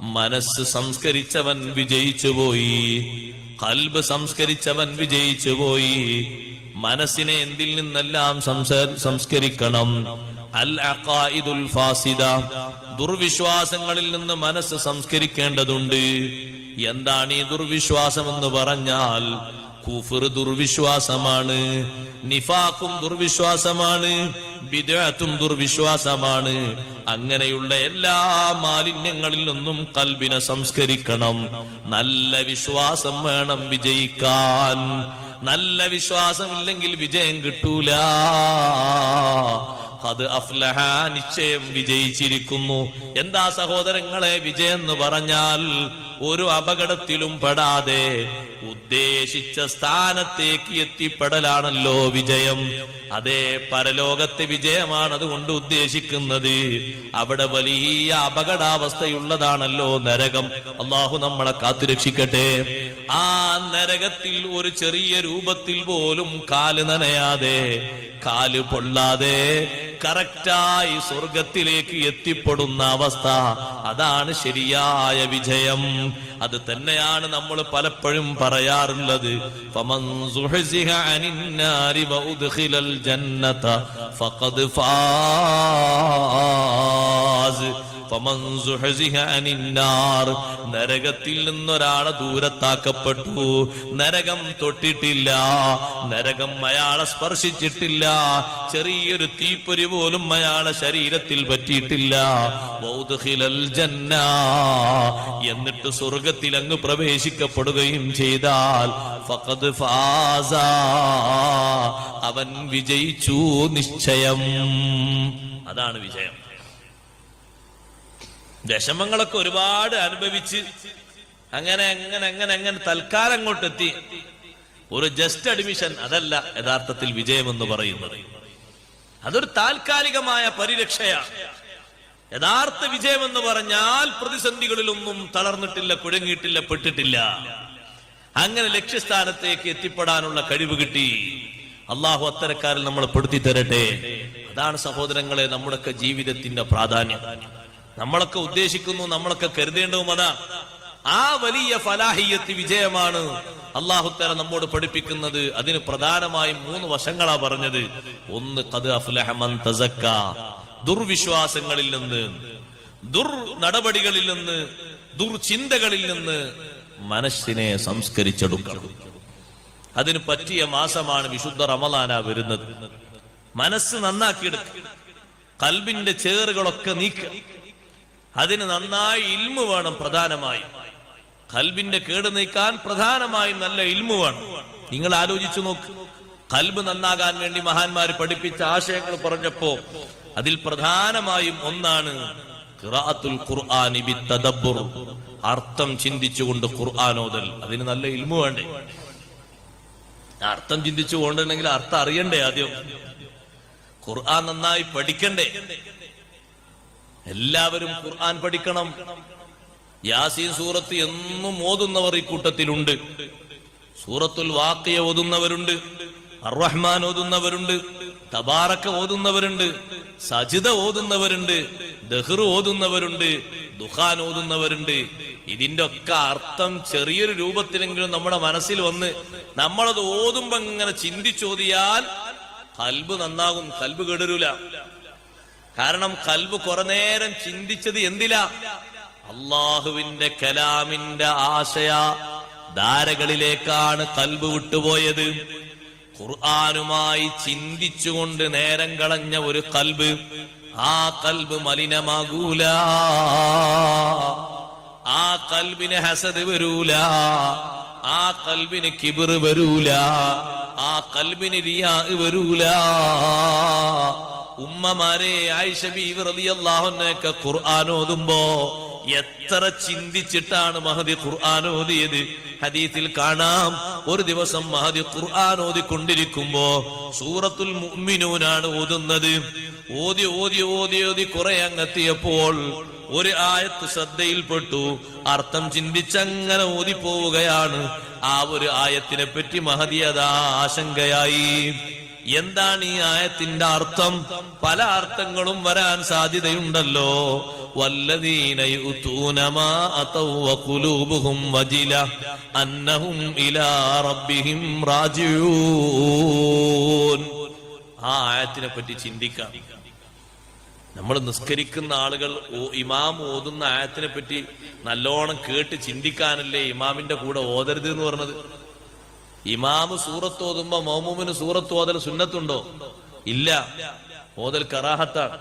മനസ്സ് സംസ്കരിച്ചവൻ വിജയിച്ചു പോയി. കൽബ് സംസ്കരിച്ചവൻ വിജയിച്ചു പോയി. മനസ്സിനെ എന്തിൽ നിന്നെല്ലാം സംസ്കരിക്കണം? അൽ അഖായിദുൽ ഫാസിദ. ദുർവിശ്വാസങ്ങളിൽ നിന്ന് മനസ്സ് സംസ്കരിക്കേണ്ടതുണ്ട്. എന്താണ് ഈ ദുർവിശ്വാസം എന്ന് പറഞ്ഞാൽ കുഫർ ദുർവിശ്വാസമാണ് നിഫാഖും ദുർവിശ്വാസമാണ് ബിദഅത്തും ദുർവിശ്വാസമാണ്. അങ്ങനെയുള്ള എല്ലാ മാലിന്യങ്ങളിൽ നിന്നും കൽബിനെ സംസ്കരിക്കണം. നല്ല വിശ്വാസം വേണം വിജയിക്കാൻ. നല്ല വിശ്വാസമില്ലെങ്കിൽ വിജയം കിട്ടൂല. അത് അഫ്ലഹ നിശ്ചയം വിജയിച്ചിരിക്കുന്നു. എന്താ സഹോദരങ്ങളെ വിജയം എന്ന് പറഞ്ഞാൽ ഒരു അപകടത്തിലും പെടാതെ ഉദ്ദേശിച്ച സ്ഥാനത്തേക്ക് എത്തിപ്പെടലാണല്ലോ വിജയം. അതേ പരലോകത്തെ വിജയമാണ് അതുകൊണ്ട് ഉദ്ദേശിക്കുന്നത്. അവിടെ വലിയ അപകടാവസ്ഥയുള്ളതാണല്ലോ നരകം. അള്ളാഹു നമ്മളെ കാത്തുരക്ഷിക്കട്ടെ. ആ നരകത്തിൽ ഒരു ചെറിയ രൂപത്തിൽ പോലും കാൽ നനയാതെ കാൽ പൊള്ളാതെ കറക്റ്റായി സ്വർഗത്തിലേക്ക് എത്തിപ്പെടുന്ന അവസ്ഥ. അതാണ് ശരിയായ വിജയം. അത് തന്നെയാണ് നമ്മൾ പലപ്പോഴും പറയാറുള്ളത്. ജന്നത ഫഖദ് ഫാസ്. നരകത്തിൽ നിന്നൊരാളെ ദൂരത്താക്കപ്പെട്ടു. നരകം തൊട്ടിട്ടില്ല. നരകം അയാളെ സ്പർശിച്ചിട്ടില്ല. ചെറിയൊരു തീപ്പൊരി പോലും അയാളെ ശരീരത്തിൽ പറ്റിയിട്ടില്ല. എന്നിട്ട് സ്വർഗത്തിൽ അങ്ങ് പ്രവേശിക്കപ്പെടുകയും ചെയ്താൽ ഫഖദ് ഫാസ. അവൻ വിജയിച്ചു നിശ്ചയം. അതാണ് വിജയം. വിഷമങ്ങളൊക്കെ ഒരുപാട് അനുഭവിച്ച് അങ്ങനെ അങ്ങനെ അങ്ങനെ അങ്ങനെ തൽക്കാലം അങ്ങോട്ടെത്തി. ഒരു ജസ്റ്റ് അഡ്മിഷൻ അതല്ല യഥാർത്ഥത്തിൽ വിജയമെന്ന് പറയുന്നത്. അതൊരു താൽക്കാലികമായ പരിരക്ഷയാണ്. യഥാർത്ഥ വിജയം എന്ന് പറഞ്ഞാൽ പ്രതിസന്ധികളിലൊന്നും തളർന്നിട്ടില്ല കുഴങ്ങിയിട്ടില്ല പെട്ടിട്ടില്ല. അങ്ങനെ ലക്ഷ്യസ്ഥാനത്തേക്ക് എത്തിപ്പെടാനുള്ള കഴിവ് കിട്ടി. അള്ളാഹു അത്തരക്കാരിൽ നമ്മൾ പെടുത്തി തരട്ടെ. അതാണ് സഹോദരങ്ങളെ നമ്മുടെയൊക്കെ ജീവിതത്തിന്റെ പ്രാധാന്യം. നമ്മളൊക്കെ ഉദ്ദേശിക്കുന്നു നമ്മളൊക്കെ കരുതേണ്ടതും അതാ. ആ വലിയ ഫലാഹിയത്ത് വിജയമാണ് അള്ളാഹുത്തല നമ്മോട് പഠിപ്പിക്കുന്നത്. അതിന് പ്രധാനമായും മൂന്ന് വശങ്ങളാ പറഞ്ഞത്. ഒന്ന് കത് തസക്ക. ദുർവിശ്വാസങ്ങളിൽ നിന്ന് ദുർ നടപടികളിൽ നിന്ന് ദുർചിന്തകളിൽ നിന്ന് മനസ്സിനെ സംസ്കരിച്ചെടുക്കണം. അതിന് പറ്റിയ മാസമാണ് വിശുദ്ധ റമലാന വരുന്നത്. മനസ്സ് നന്നാക്കിയെടുക്കുക കൽബിന്റെ ചേറുകളൊക്കെ നീക്കുക. അതിന് നന്നായി ഇൽമു വേണം പ്രധാനമായി. കൽബിന്റെ കേട് നീക്കാൻ പ്രധാനമായും നല്ല ഇൽമു വേണം. നിങ്ങൾ ആലോചിച്ചു നോക്ക്. കൽബ് നന്നാകാൻ വേണ്ടി മഹാന്മാര് പഠിപ്പിച്ച ആശയങ്ങൾ പറഞ്ഞപ്പോ അതിൽ പ്രധാനമായും ഒന്നാണ് അർത്ഥം ചിന്തിച്ചുകൊണ്ട് ഖുർആൻ ഓതൽ. അതിന് നല്ല ഇൽമു വേണ്ടേ? അർത്ഥം ചിന്തിച്ചു കൊണ്ടുണ്ടെങ്കിൽ അർത്ഥം അറിയണ്ടേ ആദ്യം? ഖുർആൻ നന്നായി പഠിക്കണ്ടേ? എല്ലാവരും ഖുർആൻ പഠിക്കണം. യാസീൻ സൂറത്ത് എന്നും ഓതുന്നവർ ഈ കൂട്ടത്തിലുണ്ട്. സൂറത്തുൽ വാക്കിയ ഓതുന്നവരുണ്ട്. അർറഹ്മാൻ ഓതുന്നവരുണ്ട്. തബാറക്ക ഓതുന്നവരുണ്ട്. സജിത ഓതുന്നവരുണ്ട്. ദഹ്റു ഓതുന്നവരുണ്ട്. ദുഹാൻ ഓതുന്നവരുണ്ട്. ഇതിന്റെ ഒക്കെ അർത്ഥം ചെറിയൊരു രൂപത്തിലെങ്കിലും നമ്മുടെ മനസ്സിൽ വന്ന് നമ്മളത് ഓതുമ്പോ ഇങ്ങനെ ചിന്തിച്ചോതിയാൽ കൽബ് നന്നാകും. കൽബ് കെടരൂല. കാരണം കൽബ് കുറെ നേരം ചിന്തിച്ചത് എന്തിലാ? അള്ളാഹുവിന്റെ കലാമിന്റെ ആശയ ധാരകളിലേക്കാണ് കൽബ് വിട്ടുപോയത്. ഖുർആാനുമായി ചിന്തിച്ചുകൊണ്ട് നേരം കളഞ്ഞ ഒരു കൽബ് ആ കൽബ് മലിനമാകൂല. ആ കൽബിന് ഹസദ് വരൂല. ആ കൽബിന് കിബിർ വരൂല. ആ കൽബിന് റിയാ വരൂല. ഉമ്മമാരെ ആയിഷ ബീവി ഖുർആൻ ഓതുമ്പോ എത്ര ചിന്തിച്ചിട്ടാണ് മഹദി ഖുർആൻ ഓതിയത്? ഹദീത്തിൽ കാണാം ഒരു ദിവസം മഹദി ഖുർആൻ ഓതിക്കൊണ്ടിരിക്കുമ്പോ സൂറത്തുൽ മുഅ്മിനൂനാണ് ഓതുന്നത്. ഓതി ഓതി ഓതി ഓതി കുറെ അങ്ങെത്തിയപ്പോൾ ഒരു ആയത്ത് ശ്രദ്ധയിൽപ്പെട്ടു. അർത്ഥം ചിന്തിച്ചങ്ങനെ ഓതിപ്പോവുകയാണ്. ആ ഒരു ആയത്തിനെ പറ്റി മഹതി അതാ ആശങ്കയായി. എന്താണ് ഈ ആയത്തിന്റെ അർത്ഥം? പല അർത്ഥങ്ങളും വരാൻ സാധ്യതയുണ്ടല്ലോ. ആ ആയത്തിനെ പറ്റി ചിന്തിക്കാം. നമ്മൾ നിസ്കരിക്കുന്ന ആളുകൾ ഇമാം ഓതുന്ന ആയത്തിനെ പറ്റി നല്ലോണം കേട്ട് ചിന്തിക്കാനല്ലേ ഇമാമിന്റെ കൂടെ ഓതരുത് എന്ന് പറഞ്ഞത്? ഇമാമ് സൂറത്ത് ഓതുമ്പോ മോമൂമിന് സൂറത്ത് ഓതൽ സുന്നത്തുണ്ടോ? ഇല്ല. ഓതൽ കറാഹത്താണ്.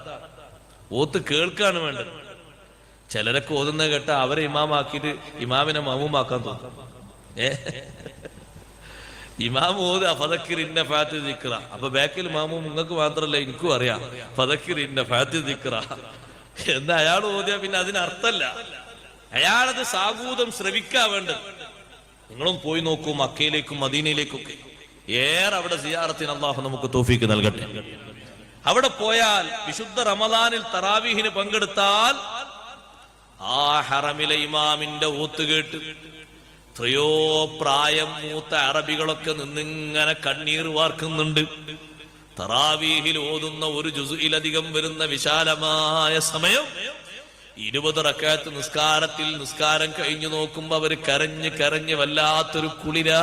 ഓത്ത് കേൾക്കാണ് വേണ്ടത്. ചിലരൊക്കെ ഓതുന്ന കേട്ട അവരെ ഇമാമാക്കിട്ട് ഇമാമിനെ മൗമുമാക്കാൻ തോന്നും. ഏ? ഇമാം ഓത് ഇന്ന ഫാത്തി ദിക്ര അപ്പൊ ബാക്കിൽ മാമു നിങ്ങൾക്ക് മാത്രല്ല എനിക്കും അറിയാം. ഫതക്കിറിന്റെ ഫാത്തി ദിക്ര എന്ന് അയാൾ ഓതിയാ പിന്നെ അതിന് അർത്ഥല്ല അയാളത് സാഗൂതം ശ്രവിക്കാ വേണ്ടത്. നിങ്ങളും പോയി നോക്കൂ മക്കയിലേക്കും മദീനയിലേക്കൊക്കെ. ഏറെ അവിടെ സിയാറത്തിന് അള്ളാഹു നമുക്ക് തോഫിക്ക് നൽകട്ടെ. അവിടെ പോയാൽ വിശുദ്ധ റമദാനിൽ തറാവീഹിന് പങ്കെടുത്താൽ ആ ഹറമിലെ ഇമാമിന്റെ ഊത്ത് കേട്ട് എത്രയോ പ്രായം മൂത്ത അറബികളൊക്കെ നിന്നിങ്ങനെ കണ്ണീർ വാർക്കുന്നുണ്ട്. തറാവീഹിൽ ഓതുന്ന ഒരു ജുസുയിലധികം വരുന്ന വിശാലമായ സമയം ഇരുപത് റക്കാത്ത് നിസ്കാരത്തിൽ നിസ്കാരം കഴിഞ്ഞു നോക്കുമ്പോ അവർ കരഞ്ഞ് കരഞ്ഞ് വല്ലാത്തൊരു കുളിരാ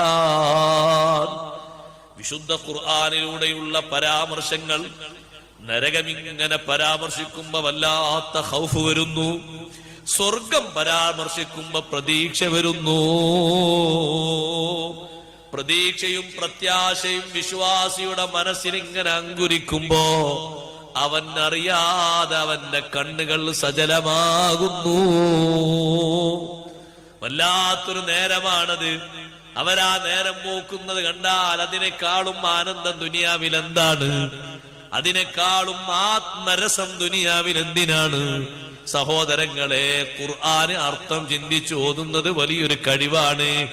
വിശുദ്ധ ഖുർആാനിലൂടെയുള്ള പരാമർശങ്ങൾ നരകമിങ്ങനെ പരാമർശിക്കുമ്പോ വല്ലാത്ത ഹൗഫ് വരുന്നു. സ്വർഗം പരാമർശിക്കുമ്പോ പ്രതീക്ഷ വരുന്നു. പ്രതീക്ഷയും പ്രത്യാശയും വിശ്വാസിയുടെ മനസ്സിനിങ്ങനെ അങ്കുരിക്കുമ്പോ അവൻ അറിയാതെ അവന്റെ കണ്ണുകൾ സജലമാകുന്നു. വല്ലാത്തൊരു നേരമാണത്. അവരാ നേരം പോക്കുന്നത് കണ്ടാൽ അതിനേക്കാളും ആനന്ദം ദുനിയാവിൽ എന്താണ് അതിനേക്കാളും ആത്മരസം ദുനിയാവിൽ എന്തിനാണ് സഹോദരങ്ങളെ ഖുർആന് അർത്ഥം ചിന്തിച്ചു ഓതുന്നത് വലിയൊരു കഴിവാണ്.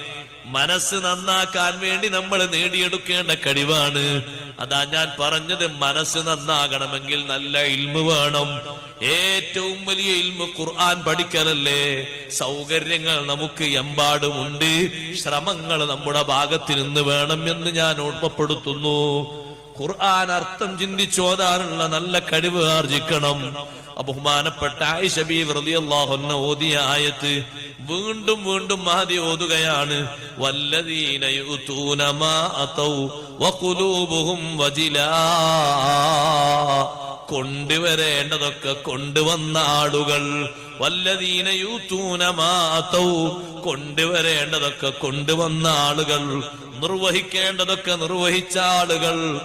മനസ്സ് നന്നാക്കാൻ വേണ്ടി നമ്മൾ നേടിയെടുക്കേണ്ട കഴിവാണ്. അതാ ഞാൻ പറഞ്ഞത് മനസ്സ് നന്നാകണമെങ്കിൽ നല്ല ഇൽമ് വേണം. ഏറ്റവും വലിയ ഇൽമ് ഖുർആൻ പഠിക്കലല്ലേ? സൗകര്യങ്ങൾ നമുക്ക് എമ്പാടുമുണ്ട് ശ്രമങ്ങൾ നമ്മുടെ ഭാഗത്ത് നിന്ന് വേണം എന്ന് ഞാൻ ഓർമ്മപ്പെടുത്തുന്നു. ഖുർആൻ അർത്ഥം ചിന്തിച്ചോതാനുള്ള നല്ല കഴിവ് ആർജിക്കണം. ബഹുമാനപ്പെട്ട റളിയല്ലാഹു അൻഹ ഓതിയ ആയത്ത് വീണ്ടും വീണ്ടും മഹതി ഓതുകയാണ്. കൊണ്ടുവരേണ്ടതൊക്കെ കൊണ്ടുവന്ന ആളുകൾ. വല്ലദീന യൂത്തൂന കൊണ്ടുവരേണ്ടതൊക്കെ കൊണ്ടുവന്ന ആളുകൾ. നിർവഹിക്കേണ്ടതൊക്കെ നിർവഹിച്ച ആളുകൾ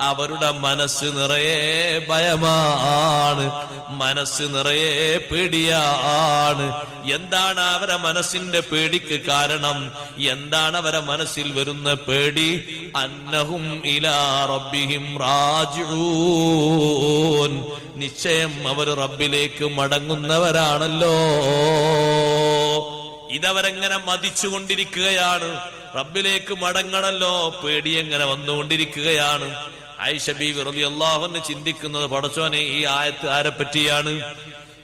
അവരുടെ മനസ്സ് നിറയെ ഭയമാണ് മനസ്സ് നിറയെ പേടിയാണ്. എന്താണ് അവരെ മനസ്സിന്റെ പേടിക്ക് കാരണം? എന്താണ് അവരെ മനസ്സിൽ വരുന്ന പേടി? അന്നഹും ഇലാ റബ്ബിഹിം റാജിഊൻ. നിശ്ചയം അവർ റബ്ബിലേക്ക് മടങ്ങുന്നവരാണല്ലോ. ഇതവരെങ്ങനെ മതിച്ചുകൊണ്ടിരിക്കുകയാണ്? റബ്ബിലേക്ക് മടങ്ങണല്ലോ. പേടി എങ്ങനെ വന്നുകൊണ്ടിരിക്കുകയാണ്? ആയിഷ ബീവി അള്ളാഹുന്ന് ചിന്തിക്കുന്നത് പടച്ചോനെ ഈ ആയത്ത് ആരെ പറ്റിയാണ്?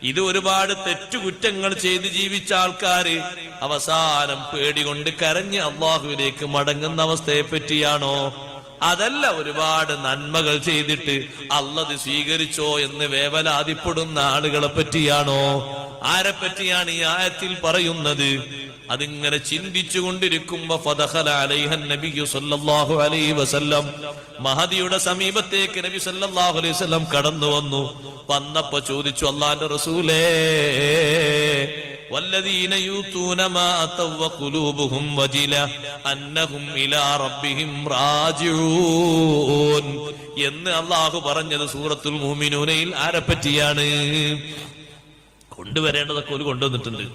ഇത് ഒരുപാട് തെറ്റുകുറ്റങ്ങൾ ചെയ്ത് ജീവിച്ച ആൾക്കാര് അവസാനം പേടി കൊണ്ട് കരഞ്ഞ് അള്ളാഹുവിലേക്ക് മടങ്ങുന്ന അവസ്ഥയെ പറ്റിയാണോ? അതല്ല ഒരുപാട് നന്മകൾ ചെയ്തിട്ട് അല്ലത് സ്വീകരിച്ചോ എന്ന് വേവലാതിപ്പെടുന്ന ആളുകളെ പറ്റിയാണോ? ആരെ പറ്റിയാണ് ഈ ആയത്തിൽ പറയുന്നത്? അതിങ്ങനെ ചിന്തിച്ചു കൊണ്ടിരിക്കുമ്പോ മഹദിയുടെ സമീപത്തേക്ക് നബി സല്ലാഹു അലൈഹി വസല്ലം കടന്നു വന്നു. വന്നപ്പോ ചോദിച്ചു അള്ളാന്റെ റസൂലേ والذين يؤتون ما أتوا وقلوبهم وجلة أنهم إلى ربهم راجعون എന്ന് അള്ളാഹു പറഞ്ഞത് സൂറത്തുൽ മൂമിനൂനയിൽ ആരെപ്പറ്റിയാണ് കൊണ്ടുവരേണ്ടതൊക്കെ ഒരു കൊണ്ടുവന്നിട്ടുണ്ട്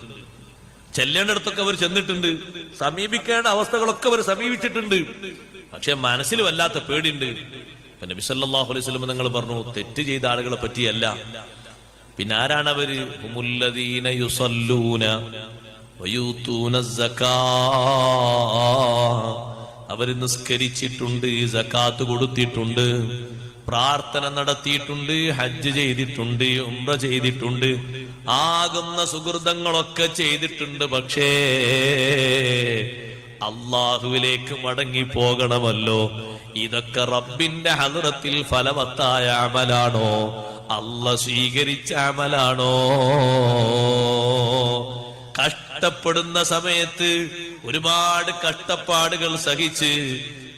ചെല്ലേണ്ടിടത്തൊക്കെ അവർ ചെന്നിട്ടുണ്ട് സമീപിക്കേണ്ട അവസ്ഥകളൊക്കെ അവർ സമീപിച്ചിട്ടുണ്ട് പക്ഷെ മനസ്സിൽ വല്ലാത്ത പേടിയുണ്ട് ഇപ്പൊ നബി സല്ലല്ലാഹു അലൈഹി വസല്ലം നിങ്ങൾ പറഞ്ഞു തെറ്റ് ചെയ്ത ആളുകളെ പറ്റിയല്ല പിന്നെ ആരാണ് അവർ യുസല്ലൂന അവർ നിസ്കരിച്ചിട്ടുണ്ട് സക്കാത്ത് കൊടുത്തിട്ടുണ്ട് പ്രാർത്ഥന നടത്തിയിട്ടുണ്ട് ഹജ്ജ് ചെയ്തിട്ടുണ്ട് ഉംറ ചെയ്തിട്ടുണ്ട് ആകുന്ന സുഹൃതങ്ങളൊക്കെ ചെയ്തിട്ടുണ്ട്. പക്ഷേ അള്ളാഹുവിലേക്ക് മടങ്ങി പോകണമല്ലോ ഇതൊക്കെ റബ്ബിന്റെ ഹദറത്തിൽ ഫലവത്തായ അമലാണോ? അല്ല സ്വീകരിച്ച അമലാണോ? കഷ്ടപ്പെടുന്ന സമയത്ത് ഒരുപാട് കഷ്ടപ്പാടുകൾ സഹിച്ച്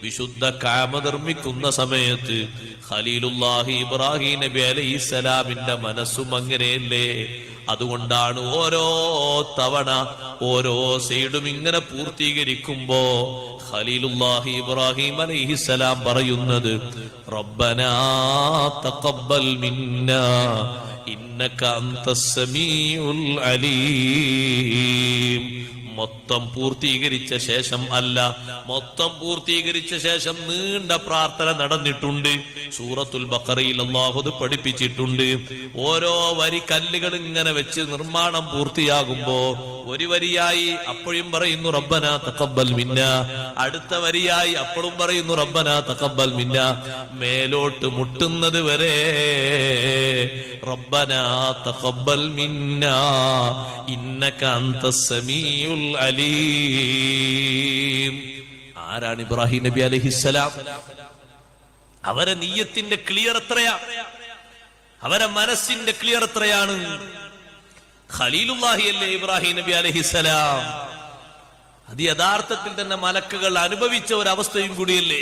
വിശുദ്ധ കാമ നിർമ്മിക്കുന്ന സമയത്ത് ഖലീലുല്ലാഹി ഇബ്രാഹിം നബി അലൈഹിസ്സലാമിന്റെ മനസ്സും അങ്ങനെയല്ലേ? അതുകൊണ്ടാണ് ഓരോ തവണ ഓരോ സൈഡും ഇങ്ങനെ പൂർത്തീകരിക്കുമ്പോ ഖലീലുല്ലാഹി ഇബ്രാഹിം അലൈഹിസ്സലാം പറയുന്നത് റബ്ബനാ തഖബ്ബൽ മിന്നാ ഇന്നക അൻതസ് സമീഉൽ അലീം. മൊത്തം പൂർത്തീകരിച്ച ശേഷം അല്ല. മൊത്തം പൂർത്തീകരിച്ച ശേഷം നീണ്ട പ്രാർത്ഥന നടന്നിട്ടുണ്ട്. സൂറത്തുൽ ബക്കറയിൽ അള്ളാഹുദ് പഠിപ്പിച്ചിട്ടുണ്ട്. ഓരോ വരി കല്ലുകൾ ഇങ്ങനെ വെച്ച് നിർമ്മാണം പൂർത്തിയാകുമ്പോ ഒരു വരിയായി അപ്പോഴും പറയുന്നു റബ്ബന തക്കബൽ മിന്ന. അടുത്ത വരിയായി അപ്പോഴും പറയുന്നു റബ്ബന തക്കബൽ മിന്ന. മേലോട്ട് മുട്ടുന്നത് വരെ റബ്ബന തക്കബൽ മിന്ന. ഇന്നക അന്ത സമീഉൽ അലീം. ആരാണ് ഇബ്രാഹിം നബി അലൈഹിസ്സലാം? അവരെ നീയത്തിന്റെ ക്ലിയർ എത്രയാ? അവരെ മനസ്സിന്റെ ക്ലിയർ എത്രയാണ്? ഖലീലുല്ലാഹി അല്ലേ ഇബ്രാഹിം നബി അലഹിസ്സലാം? അത് യഥാർത്ഥത്തിൽ തന്നെ മലക്കുകൾ അനുഭവിച്ച ഒരു അവസ്ഥയും കൂടിയല്ലേ?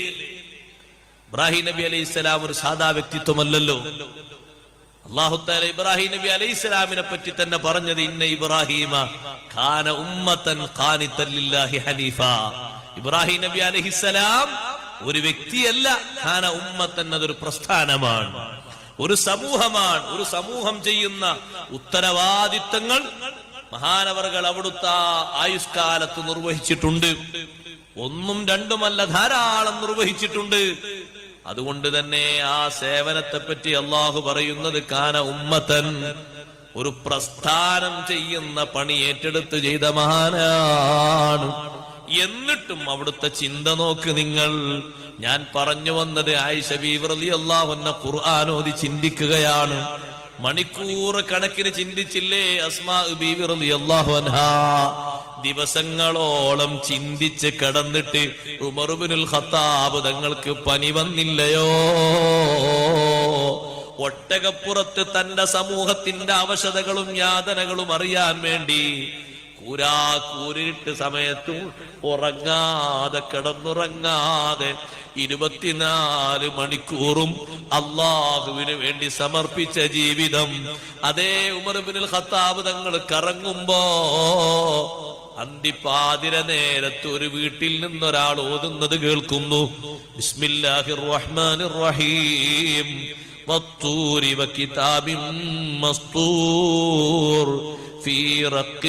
ഇബ്രാഹിം നബി അലൈഹി സ്വലാം ഒരു സാധാ വ്യക്തിത്വമല്ലല്ലോ. അള്ളാഹുത്താല ഇബ്രാഹിം നബി അലൈഹി സ്വലാമിനെ പറ്റി തന്നെ പറഞ്ഞത് ഇന്ന ഇബ്രാഹിമ ഖാന ഉമ്മത്തൻ ഖാനിത്തല്ലാഹി ഹനീഫ. ഇബ്രാഹിം നബി അലൈഹിസ്സലാം ഒരു വ്യക്തിയല്ല ഖാന ഉമ്മത്തൻ അതൊരു പ്രസ്ഥാനമാണ്. ഒരു സമൂഹമാണ് ഒരു സമൂഹം ചെയ്യുന്ന ഉത്തരവാദിത്തങ്ങൾ മഹാനവറുകൾ അവിടുത്തെ ആയുഷ്കാലത്ത് നിർവഹിച്ചിട്ടുണ്ട്. ഒന്നും രണ്ടുമല്ല ധാരാളം നിർവഹിച്ചിട്ടുണ്ട്. അതുകൊണ്ട് തന്നെ ആ സേവനത്തെ പറ്റി അള്ളാഹു പറയുന്നത് കാന ഉമ്മത്തൻ. ഒരു പ്രസ്ഥാനം ചെയ്യുന്ന പണി ഏറ്റെടുത്ത് ചെയ്ത മഹാനാണ്. എന്നിട്ടും അവിടുത്തെ ചിന്ത നോക്ക് നിങ്ങൾ. ഞാൻ പറഞ്ഞു വന്നത് ആയിഷ ബീവ്രലി അള്ളാഹുന്ന ഖുർആാനോദി ചിന്തിക്കുകയാണ്. മണിക്കൂർ കണക്കിന് ചിന്തിച്ചില്ലേ അസ്മാ ദിവസങ്ങളോളം ചിന്തിച്ച് കടന്നിട്ട് ഉമറുബിനുൽ ഖത്താബ് തങ്ങൾക്ക് പനി വന്നില്ലയോ? ഒട്ടകപ്പുറത്ത് തന്റെ സമൂഹത്തിന്റെ അവശതകളും യാതനകളും അറിയാൻ വേണ്ടി കൂരാ കൂരിട്ട് സമയത്തും ഉറങ്ങാതെ കിടന്നുറങ്ങാതെ ഇരുപത്തിനാല് മണിക്കൂറും അള്ളാഹുവിന് വേണ്ടി സമർപ്പിച്ച ജീവിതം. അതേ ഉമർബിനിൽ ഖത്താബ് തങ്ങൾ കറങ്ങുമ്പോ അന്തിപ്പാതിര നേരത്ത് ഒരു വീട്ടിൽ നിന്നൊരാൾ ഓതുന്നത് കേൾക്കുന്നു. ബിസ്മില്ലാഹിർ റഹ്മാനിർ റഹീം في رق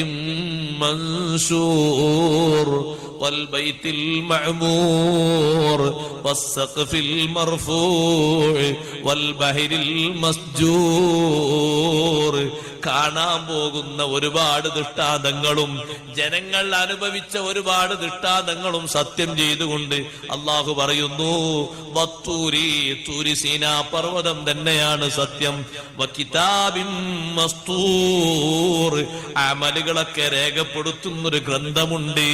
منشور والبيت المعمور والسقف المرفوع والبحر المسجور കാണാൻ പോകുന്ന ഒരുപാട് ദൃഷ്ടാന്തങ്ങളും ജനങ്ങൾ അനുഭവിച്ച ഒരുപാട് ദൃഷ്ടാന്തങ്ങളും സത്യം ചെയ്തുകൊണ്ട് അള്ളാഹു പറയുന്നു വത്തൂരി തൂരി സീനാ പർവ്വതം തന്നെയാണ് സത്യം വക്കിതാബിൻ മസ്തൂർ അമലുകളൊക്കെ രേഖപ്പെടുത്തുന്നൊരു ഗ്രന്ഥമുണ്ട്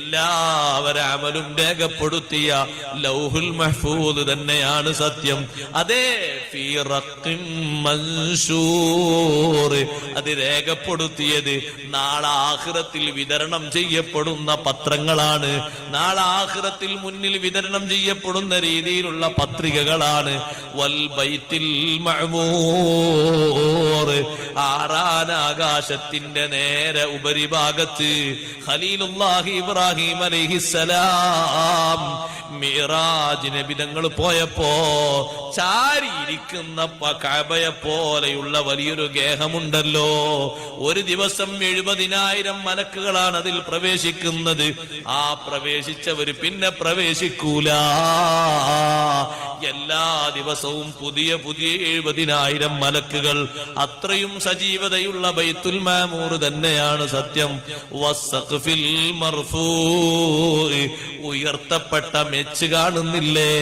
എല്ലാവരും അമലും രേഖപ്പെടുത്തിയ ലൗഹുൽ മഹ്ഫൂദ് തന്നെയാണ് സത്യം. അതേ അത് രേഖപ്പെടുത്തിയത് നാളാഹ്റത്തിൽ വിതരണം ചെയ്യപ്പെടുന്ന പത്രങ്ങളാണ്. നാളാഹ്റത്തിൽ മുന്നിൽ വിതരണം ചെയ്യപ്പെടുന്ന രീതിയിലുള്ള പത്രികകളാണ്. വൽ ബൈത്തിൽ ആറാനാകാശത്തിന്റെ നേരെ ഉപരിഭാഗത്ത് ഖലീലുല്ലാഹി ഇബ്രാഹിം അലൈഹിസ്സലാം. മിറാജ് നബിതങ്ങൾ പോയപ്പോ ചാരിയിരിക്കുന്ന കബയ പോലെയുള്ള വലിയൊരു ഗേഹമുണ്ടല്ലോ. ഒരു ദിവസം എഴുപതിനായിരം മലക്കുകളാണ് അതിൽ പ്രവേശിക്കുന്നത്. ആ പ്രവേശിച്ചവര് പിന്നെ പ്രവേശിക്കൂല. എല്ലാ ദിവസവും പുതിയ പുതിയ എഴുപതിനായിരം മലക്കുകൾ. അത്രയും സജീവതയുള്ള ബൈത്തുൽ മാമൂർ തന്നെയാണ് സത്യം. വസ്സഖ്ഫിൽ മർഫൂഇ. ഉയർത്തപ്പെട്ട മെച്ച് കാണുന്നില്ലേ?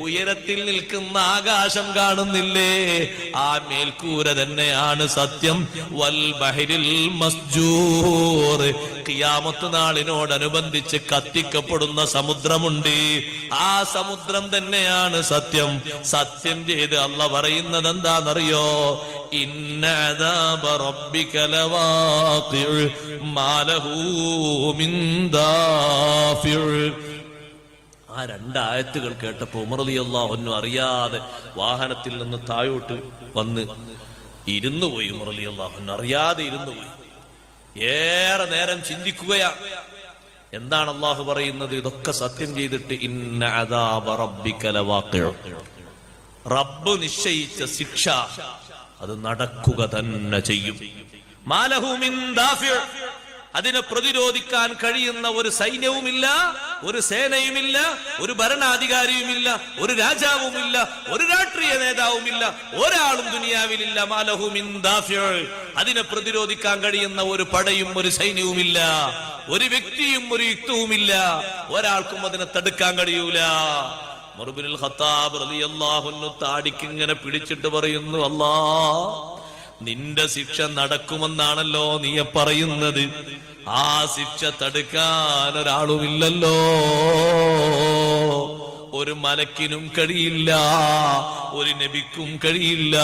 ഉയരത്തിൽ നിൽക്കുന്ന ആകാശം കാണുന്നില്ലേ? ആ മേൽക്കൂര തന്നെയാണ് സത്യം. വൽ ബഹരിൽ മസ്ജൂർ. കിയാമത്ത് നാളിനോടനുബന്ധിച്ച് കത്തിക്കപ്പെടുന്ന സമുദ്രമുണ്ട്. ആ സമുദ്രം തന്നെയാണ് സത്യം. സത്യം ചെയ്ത് അല്ല പറയുന്നത് എന്താണെന്നറിയോ? ആ രണ്ടായത്തുകൾ കേട്ടപ്പോ ഉമർലിയല്ലാ ഒന്നും അറിയാതെ വാഹനത്തിൽ നിന്ന് താഴോട്ട് വന്ന് ഇരുന്നു പോയി ഉമർലിയല്ലാ അറിയാതെ ഇരുന്നു പോയി ഏറെ നേരം ചിന്തിക്കുകയാ എന്താണ് അള്ളാഹു പറയുന്നത് ഇതൊക്കെ സത്യം ചെയ്തിട്ട് ഇന്ന. റബ്ബ് നിശ്ചയിച്ച ശിക്ഷ അത് നടക്കുക തന്നെ ചെയ്യും. അതിനെ പ്രതിരോധിക്കാൻ കഴിയുന്ന ഒരു സൈന്യവുമില്ല ഒരു സേനയുമില്ല ഒരു ഭരണാധികാരിയുമില്ല ഒരു രാജാവുമില്ല ഒരു രാഷ്ട്രീയ നേതാവുമില്ല ഒരാളും ദുനിയാവിലില്ല. മാലഹു മിൻ ദാഫിഉ. അതിനെ പ്രതിരോധിക്കാൻ കഴിയുന്ന ഒരു പടയും ഒരു സൈന്യവുമില്ല ഒരു വ്യക്തിയും ഒരു യുക്തവുമില്ല ഒരാൾക്കും അതിനെ തടുക്കാൻ കഴിയൂല. മറുബിനുൽ ഖത്താബ് റളിയല്ലാഹു അൻഹു താടിക്കിങ്ങനെ പിടിച്ചിട്ട് പറയുന്നു അല്ലാ നിന്റെ ശിക്ഷ നടക്കുമെന്നാണല്ലോ നീ പറയുന്നത്. ആ ശിക്ഷ തടുക്കാൻ ഒരാളുമില്ലല്ലോ. ഒരു മലക്കിനും കഴിയില്ല ഒരു നബിക്കും കഴിയില്ല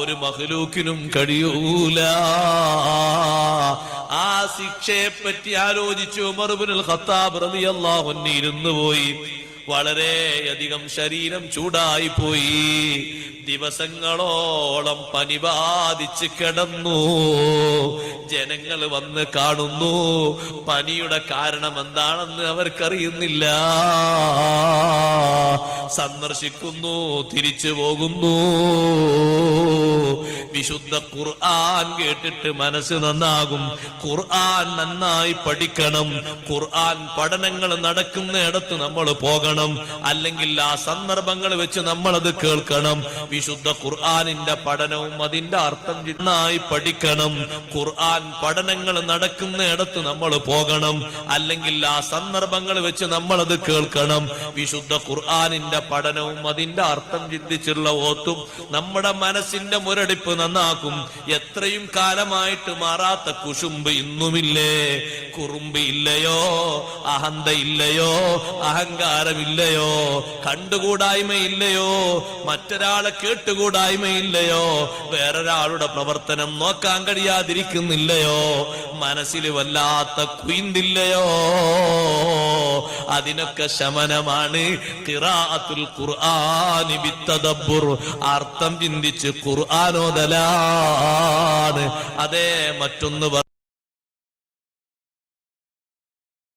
ഒരു മഹലൂക്കിനും കഴിയൂല. ആ ശിക്ഷയെ പറ്റി ആലോചിച്ചു മറുപിനുൽ ഖത്താബ് റളിയല്ലാഹു ഒന്നിരുന്നു ഇരുന്നു പോയി വളരെയധികം ശരീരം ചൂടായി പോയി. ദിവസങ്ങളോളം പനി ബാധിച്ച് കിടന്നു. ജനങ്ങൾ വന്ന് കാണുന്നു. പനിയുടെ കാരണം എന്താണെന്ന് അവർക്കറിയുന്നില്ല. സന്ദർശിക്കുന്നു തിരിച്ചു പോകുന്നു. വിശുദ്ധ ഖുർആൻ കേട്ടിട്ട് മനസ്സ് നന്നാകും. ഖുർആൻ നന്നായി പഠിക്കണം. ഖുർആൻ പഠനങ്ങൾ നടക്കുന്നിടത്ത് നമ്മൾ പോകണം. അല്ലെങ്കിൽ ആ സന്ദർഭങ്ങൾ വെച്ച് നമ്മൾ അത് കേൾക്കണം. വിശുദ്ധ ഖുർആനിന്റെ പഠനവും അതിന്റെ അർത്ഥം നന്നായി പഠിക്കണം. ഖുർആൻ പഠനങ്ങൾ നടക്കുന്നിടത്ത് നമ്മൾ പോകണം. അല്ലെങ്കിൽ ആ സന്ദർഭങ്ങൾ വെച്ച് നമ്മൾ അത് കേൾക്കണം. വിശുദ്ധ ഖുർആനിന്റെ പഠനവും അതിന്റെ അർത്ഥം ചിന്തിച്ചുള്ള ഓത്തും നമ്മുടെ മനസ്സിന്റെ മുരടിപ്പ് നന്നാക്കും. എത്രയും കാലമായിട്ട് മാറാത്ത കുശുമ്പ് ഇന്നുമില്ലേ? കുറുമ്പ് ഇല്ലയോ? അഹന്ത ഇല്ലയോ? അഹങ്കാരമില്ലയോ? കണ്ടുകൂടായ്മയില്ലയോ മറ്റൊരാളെ കേട്ടുകൂടായ്മ കേട്ടുകൂടായ്മയില്ലയോ വേറൊരാളുടെ പ്രവർത്തനം നോക്കാൻ കഴിയാതിരിക്കുന്നില്ലയോ? മനസ്സിൽ വല്ലാത്ത കുയിന്തില്ലയോ? അതിനൊക്കെ ശമനമാണ് ഖിറാഅത്തുൽ ഖുർആനി ബിത്തദബ്ബുർ അർത്ഥം ചിന്തിച്ച് അതേ മറ്റൊന്ന്